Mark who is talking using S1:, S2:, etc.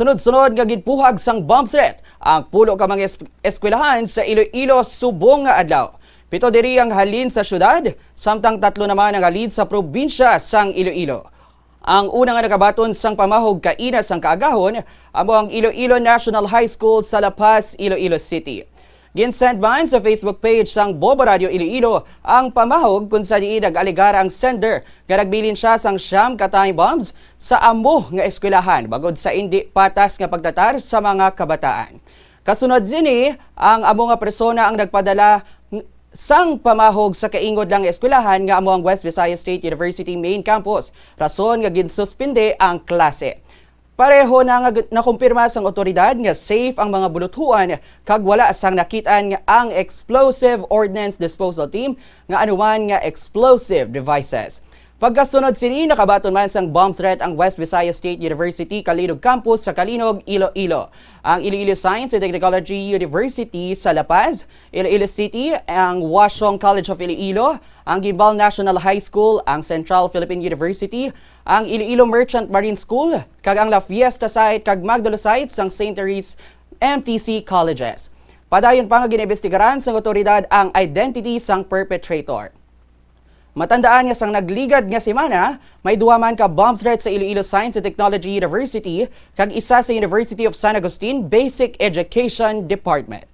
S1: Sunod-sunod nga ginpuhag sang bomb threat ang pulo ka mga es- eskwelahan sa Iloilo subong nga adlaw. Pito diri ang halin sa syudad, samtang tatlo naman ang halin sa probinsya sang Iloilo. Ang una nga nakabaton sang pamahog kaina sang kaagahon amo ang Iloilo National High School sa La Paz, Iloilo City. Ginsend man sa Facebook page sang Bobo Radio Iloilo ang pamahog kung sa diin nag-aligar ang sender nga nagbilin siya sang siyam ka time bombs sa amo nga eskwelahan bagod sa indi patas nga pagtatar sa mga kabataan. Kasunod dini ang amo nga persona ang nagpadala ng- sang pamahog sa kaingod lang eskwelahan nga amo ang West Visayas State University main campus. Rason nga ginsuspinde ang klase. Pareho na nga nakumpirma sang otoridad nga safe ang mga buluthuan kag wala sang nakitaan nga ang Explosive Ordnance Disposal Team nga anuman nga explosive devices. Pagkasunod sini nakabaton man sang bomb threat ang West Visayas State University Kalinog Campus sa Kalinog, Iloilo. Ang Iloilo Science and Technology University sa La Paz, Iloilo City, ang Washong College of Iloilo, ang Gimbal National High School, ang Central Philippine University, ang Iloilo Merchant Marine School, kag ang La Fiesta Site kag Magdalo Site sang St. Therese MTC Colleges. Padayon pa nga ginibestigaran sang otoridad ang identity sang perpetrator. Matandaan nga sang nagligad nga semana, may duwa man ka bomb threat sa Iloilo Science and Technology University kag isa sa University of San Agustin Basic Education Department.